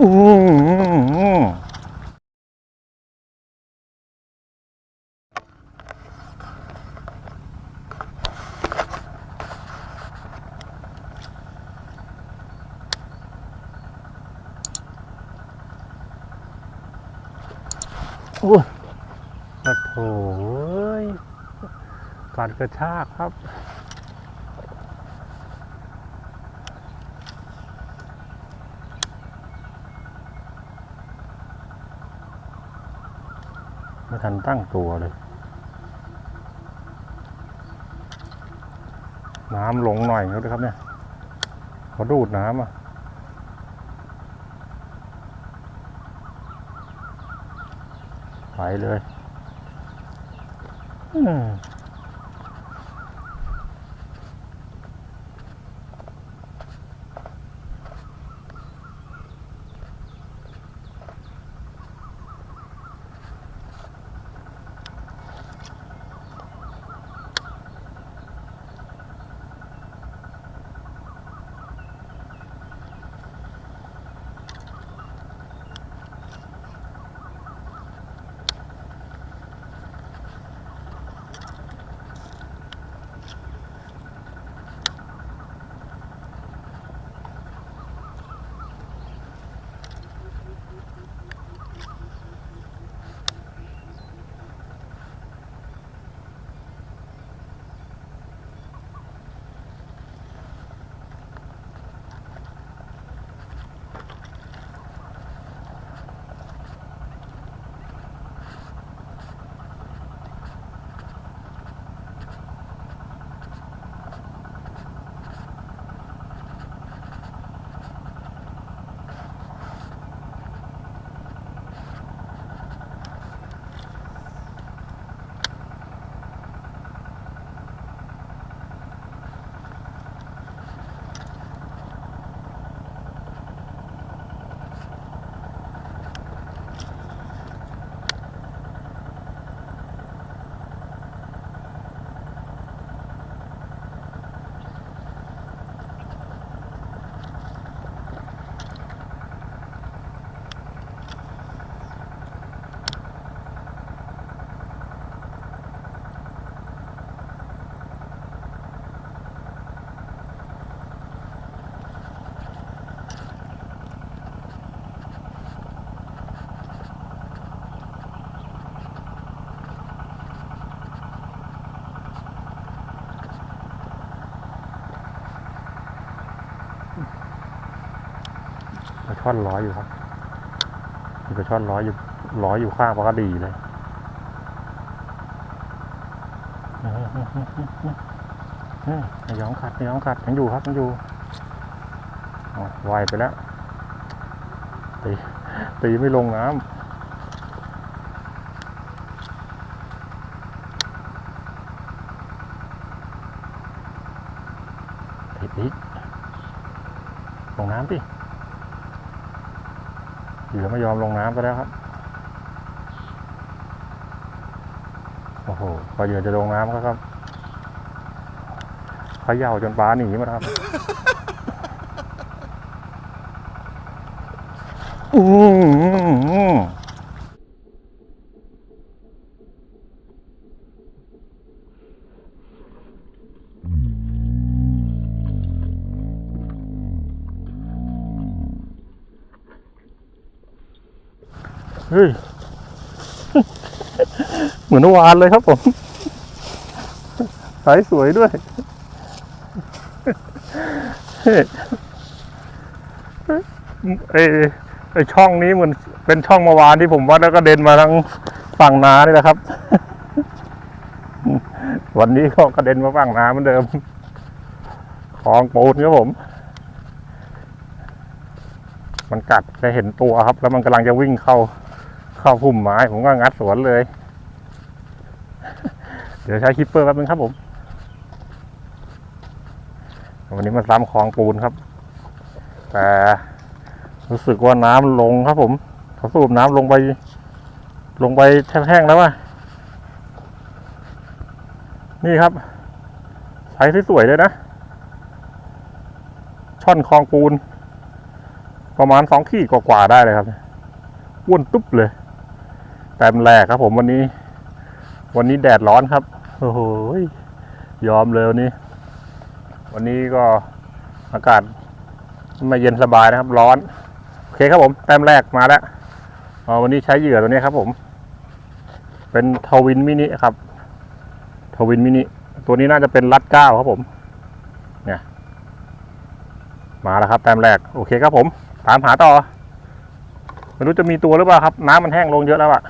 อืมโอ้ยโอ้โหยการกระชากครับ ไม่ทันตั้งตัวเลย น้ำหลงหน่อยเขาด้วยครับเนี่ยเขาดูดน้ำอะไปเลย อืมาช่อนร้อยอยู่ครับมีปลาช่อนร้อยอยู่ร้อยอยู่ข้างปลากระดีเลยไม่ยอมขัดไม่ยอมขัดยังอยู่ครับยังอยู่เอาไวไปแล้วตีตีไม่ลงน้ำติดอีกลงน้ำสิ เหยื่อไม่ยอมลงน้ำก็แล้วครับ โอ้โหพอเหยื่อจะลงน้ำก็ครับเขย่าจนปลาหนีมาครับอืม เฮ้ย เหมือนวานเลยครับผมสายสวยด้วยเฮ้ยไอไอช่องนี้เหมือนเป็นช่องเมื่อวานที่ผมว่าแล้วก็เด็นมาทั้งฝั่งนานี่แหละครับ วันนี้ก็กระเด็นมาฝั่งนาเหมือนเดิมคลองปูนครับผม มันกัดจะเห็นตัวครับ แล้วมันกำลังจะวิ่งเข้า เข้าพุ่มไม้ผมก็งัดสวนเลย เดี๋ยวใช้คิปเปอร์แป๊บนึงครับผม วันนี้มาซ้ำคลองปูนครับ แต่รู้สึกว่าน้ำลงครับผมเขาสูบน้ำลงไป ลงไปแห้งๆแล้วว่ะนี่ครับ ใช้สวยๆเลยนะ ช่อนคลองปูน ประมาณสองขีดกว่าๆได้เลยครับอ้วนตุ๊บเลย ต้มแรกครับ ผมวันนี้ วันนี้แดดร้อนครับโอ้โหยอมเลยวันนี้ วันนี้ก็อากาศไม่เย็นสบายนะครับ ร้อนโอเคครับผมแต้มแรกมาแล้ววันนี้ใช้เหยื่อตัวนี้ครับ ผม เป็นทวินมินิครับทวินมินิตัวนี้น่าจะเป็นรัดเก้าครับผม เนี่ย มาแล้วครับแต้มแรกโอเคครับผม ตามหาต่อไม่รู้จะมีตัวหรือเปล่าครับ น้ำมันแห้งลงเยอะแล้วอะ